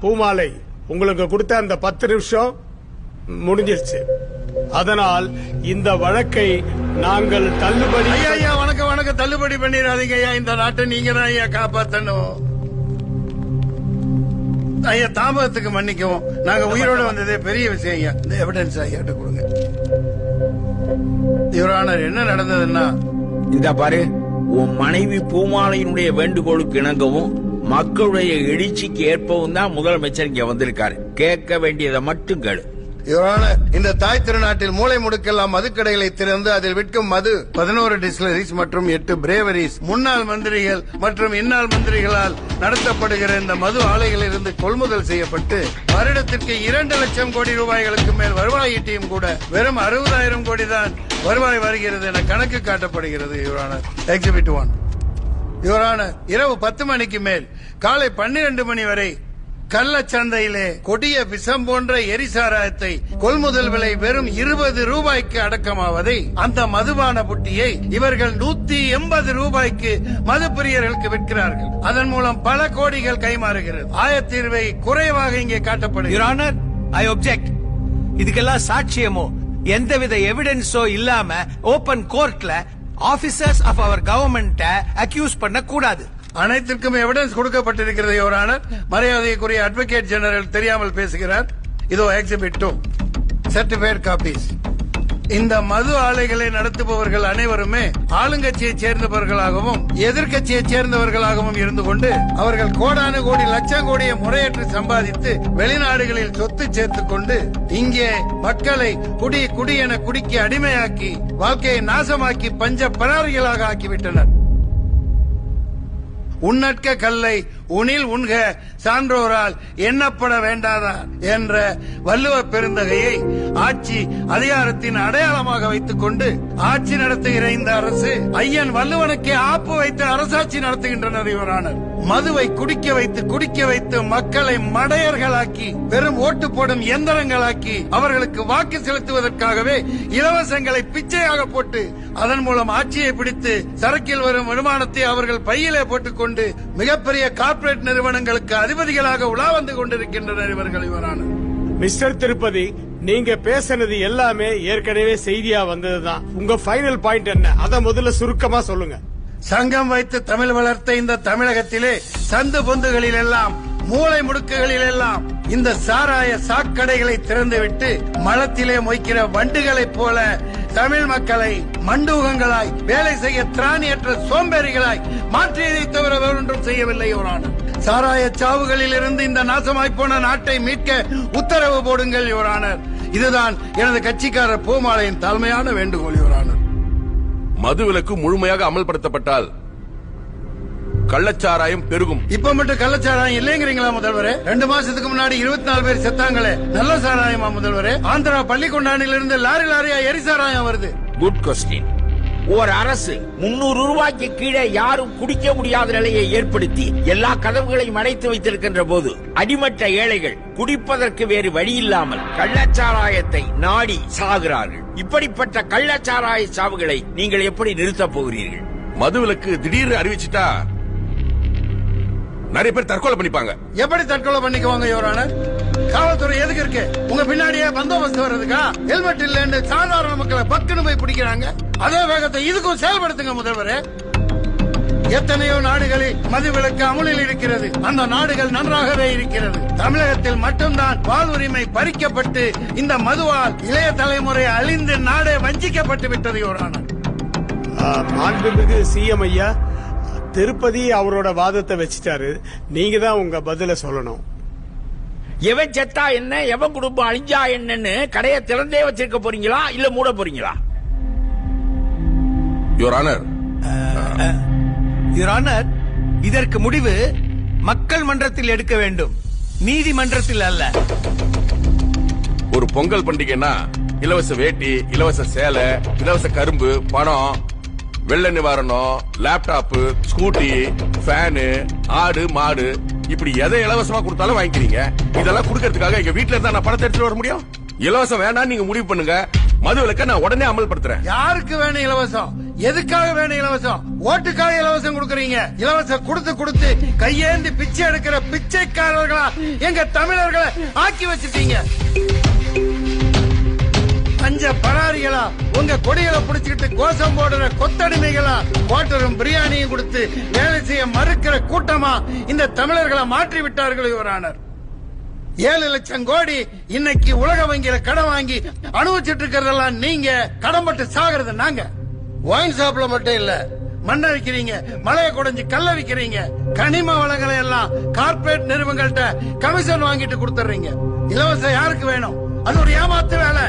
பூமாலை உங்களுக்கு கொடுத்த அந்த பத்து நிமிஷம் முடிஞ்சிருச்சு. அதனால் இந்த வழக்கை நாங்கள் தள்ளுபடி ஐயா ஐயா வணக்கம் வணக்கம். தள்ளுபடி பண்ணிடாதீங்க ஐயா. இந்த நாட்டை நீங்க தான் ஐயா காப்பாத்தணும். ஐயா தாமதத்துக்கு மன்னிக்கவும். நாங்க உயிரோட வந்ததே பெரிய விஷயம் ஐயா. இந்த எவிடன்ஸ் ஐயா கிட்ட கொடுங்க. யுவரானர் என்ன நடந்ததுன்னா? இந்த பாரு உன் மனைவி பூமாலையினுடைய வேண்டுகோளுக்கு இணங்கவும் மக்களுடைய எழுச்சிக்கு ஏற்பவும் தான் முதலமைச்சர் இங்க வந்திருக்காரு. கேட்க வேண்டியதை மட்டும் கேளு. இவரான இந்த தாய் திருநாட்டில் மூளை முடுக்கெல்லாம் மதுக்கடைகளை திறந்து அதில் விற்கும் மது பதினோரு டிஸ்லரிஸ் மற்றும் எட்டு பிரேவரிஸ் முன்னாள் மந்திரிகள் மற்றும் இன்னாள் மந்திரிகளால் நடத்தப்படுகிற இந்த மது ஆலைகளிலிருந்து கொள்முதல் செய்யப்பட்டு வருடத்திற்கு இரண்டு லட்சம் கோடி ரூபாய்களுக்கு மேல் வருவாய் ஈட்டியும் கூட வெறும் அறுபதாயிரம் கோடி தான் வருவாய் வருகிறது என கணக்கு காட்டப்படுகிறது யுவரானர் எக்ஸிபிட் ஒன் யுவரானர் இரவு பத்து மணிக்கு மேல் காலை பன்னிரண்டு மணி வரை கள்ளச்சந்தையிலே கொடிய விஷம் போன்ற எரிசாராயத்தை கொள்முதல் விலை வெறும் இருபது ரூபாய்க்கு அடக்கமாவதை அந்த மதுபான புட்டியை இவர்கள் நூத்தி எண்பது ரூபாய்க்கு மது பிரியர்களுக்கு விற்கிறார்கள். அதன் மூலம் பல கோடிகள் கைமாறுகிறது. ஆயத்தீர்வை குறைவாக இங்கே காட்டப்படுகிறது. ஐ ஒப்ஜெக்ட் இதுக்கெல்லாம் சாட்சியமோ எந்தவித எவிடன்ஸோ இல்லாம ஓபன் கோர்ட்ல ஆபீசர்ஸ் ஆஃப் அவர் கவர்மெண்ட அக்யூஸ் பண்ண கூடாது அனைத்திற்கும் எவிடன்ஸ் கொடுக்கப்பட்டிருக்கிறது யுவரானர் மரியாதைக்குரிய அட்வொகேட் ஜெனரல் தெரியாமல் பேசுகிறார். இதோ எக்ஸிபிட் டூ சர்டிபிகேட் காப்பீஸ் இந்த மது ஆலைகளை நடத்துபவர்கள் அனைவருமே ஆளுங்கட்சியை சேர்ந்தவர்களாகவும் எதிர்க்கட்சியை சேர்ந்தவர்களாகவும் இருந்து கொண்டு அவர்கள் கோடானு கோடி லட்சம் கோடியை முறையற்று சம்பாதித்து வெளிநாடுகளில் சொத்து சேர்த்துக் கொண்டு இங்கே மக்களை குடி குடி என குடிக்கு அடிமையாக்கி வாழ்க்கையை நாசமாக்கி பஞ்ச பராரிகளாக ஆக்கிவிட்டனர். உன்னற்க கல்லை உனில் உண்க சான்றோரால் எண்ணப்பட வேண்டாதா என்ற வள்ளுவ பெருந்தகையை ஆட்சி அதிகாரத்தின் அடையாளமாக வைத்துக் கொண்டு ஆட்சி நடத்துகிற இந்த அரசு ஐயன் வள்ளுவனுக்கே ஆப்பு வைத்து அரசாட்சி நடத்துகின்றனர் இவரானர். மதுவை குடிக்க வைத்து குடிக்க வைத்து மக்களை மடையர்களாக்கி வெறும் ஓட்டு போடும் எந்திரங்களாக்கி அவர்களுக்கு வாக்கு செலுத்துவதற்காகவே இலவசங்களை பிச்சையாக போட்டு அதன் மூலம் ஆட்சியை பிடித்து சரக்கில் வரும் வருமானத்தை அவர்கள் பையிலே போட்டுக்கொண்டு மிகப்பெரிய கார்ப்பரேட் நிறுவனங்களுக்கு அதிபதிகளாக உலா வந்து கொண்டிருக்கின்றனர் இவர்கள் இவரான. மிஸ்டர் திருப்பதி நீங்க பேசுனது எல்லாமே ஏற்கனவே செய்தியா வந்ததுதான். உங்க ஃபைனல் பாயிண்ட் என்ன? அத முதல்ல சுருக்கமா சொல்லுங்க. சங்கம் வைத்து தமிழ் வளர்த்த இந்த தமிழகத்திலே சந்து பொந்துகளில் எல்லாம் மூளை முடுக்குகளில் எல்லாம் இந்த சாராய சாக்கடைகளை திறந்துவிட்டு மலத்திலே மொய்க்கிற வண்டுகளைப் போல தமிழ் மக்களை மண்டூகங்களாய் வேலை செய்ய திராணியற்ற சோம்பேறிகளாய் மாற்றியதை தவிர வேறொன்றும் செய்யவில்லை யுவரானர் சாராய சாவுகளில் இருந்து இந்த நாசமாய் போன நாட்டை மீட்க உத்தரவு போடுங்கள் யுவரானர் இதுதான் எனது கட்சிக்காரர் பூமாலையின் தாழ்மையான வேண்டுகோள் யுவரானர் மதுவிலக்கு முழுமையாக அமல்படுத்தப்பட்டால் கள்ளச்சாராயம் பெருகும். இப்ப மட்டும் கள்ளச்சாராயம் இல்லைங்கிறீங்களா முதல்வரே? ரெண்டு மாசத்துக்கு முன்னாடி இருபத்தி நாலு பேர் செத்தாங்களே. நல்ல சாராயமா முதல்வரே? ஆந்திரா பள்ளிக்கொண்டானில இருந்து லாரி லாரியா எரி சாராயம் வருது. குட் கொஸ்டின் ஒரு அரசு முன்னூறு ரூபாய்க்கு கீழே யாரும் குடிக்க முடியாத நிலையை ஏற்படுத்தி எல்லா கதவுகளையும் அடைத்து வைத்திருக்கின்ற போது அடிமட்ட ஏழைகள் குடிப்பதற்கு வேறு வழி இல்லாமல் கள்ளச்சாராயத்தை நாடி சாகிறார்கள். இப்படிப்பட்ட கள்ளச்சாராய சாவுகளை நீங்கள் எப்படி நிறுத்தப் போகிறீர்கள்? மது விலக்கு திடீர்னு அறிவிச்சிட்டா நிறைய பேர் தற்கொலை பண்ணிப்பாங்க. எப்படி தற்கொலை பண்ணிக்குவாங்க யோரானர் காவல்துறை எதுக்கு இருக்கு? உங்க பின்னாடியே பந்தோபஸ்து வர்றதுக்கா? ஹெல்மெட் இல்லன்னு சாதாரண மக்களை பக்குன்னு போய் பிடிக்கிறாங்க. அதே வேகத்தை இதுக்கும் செயல்படுத்துங்க முதல்வரே. எத்தனையோ நாடுகளில் மதுவிலக்கு அமுலில் இருக்கிறது. அந்த நாடுகள் நன்றாகவே இருக்கிறது. தமிழகத்தில் மட்டும்தான் வாழ்வுரிமை பறிக்கப்பட்டு இந்த மதுவால் இளைய தலைமுறை அழிந்து நாடே வஞ்சிக்கப்பட்டு விட்டது யோரானர் ஆ, மாண்புமிகு சிஎம் ஐயா திருப்பதி அவரோட வாதத்தை வச்சுட்டாரு. நீங்க தான் உங்க பதில சொல்லணும். எவன் செத்தா என்ன? எவன் குடும்பம் அழிஞ்சா என்னன்னு கடையை திறந்தே வச்சிருக்க போறீங்களா? இல்ல மூட போறீங்களா? யுவர் ஆனர் யுவர் ஆனர் இதற்கு முடிவு மக்கள் மன்றத்தில் எடுக்க வேண்டும். நீதிமன்றத்தில் அல்ல. ஒரு பொங்கல் பண்டிகைன்னா இலவச வேட்டி இலவச சேலை இலவச கரும்பு பணம் வெள்ள நிவாரணம் லேப்டாப் ஸ்கூட்டி ஃபேனு ஆடு மாடு. இப்படி எதை இலவசமா கொடுத்தாலும் வாங்கிக்கிறீங்க. இதெல்லாம் கொடுக்கறதுக்காக எங்க வீட்டுல இருந்தா நான் பணத்தை எடுத்துட்டு வர முடியும்? இலவசம் வேணாம் நீங்க முடிவு பண்ணுங்க. மது விலக்க நான் உடனே அமல்படுத்துறேன். யாருக்கு வேணும் இலவசம்? எதுக்காக வேணும் இலவசம்? ஓட்டுக்காக இலவசம் கொடுக்கறீங்க. இலவசம் கொடுத்து கொடுத்து கையேந்தி பிச்சை எடுக்கிற பிச்சைக்காரர்களா எங்க தமிழர்களை ஆக்கி வச்சிருக்கீங்க பஞ்ச பராரிகளா உங்க கொடிகளை புடிச்சுக்கிட்டு கோஷம் போடுற கொத்தடிமைகளா குவாட்டரும் பிரியாணியும் கொடுத்து வேலை செய்ய மறுக்கிற கூட்டமா இந்த தமிழர்களை மாற்றி விட்டார்கள் யுவரானர் ஏழு லட்சம் கோடி இன்னைக்கு உலக வங்கியில கடன் வாங்கி அனுபவிச்சிட்டு இருக்கிறதெல்லாம் நீங்க கடன்பட்டு சாகிறது நாங்க. ஒயின் ஷாப்ல மட்டும் இல்ல. மண்ணை விக்கிறீங்க மலையை குடைஞ்சு கல்ல விக்கிறீங்க கனிம வளங்களை எல்லாம் கார்ப்பரேட் நிறுவனங்கள்ட்ட கமிஷன் வாங்கிட்டு கொடுத்துறீங்க இலவசம் யாருக்கு வேணும்? அது ஒரு ஏமாத்து வேலை.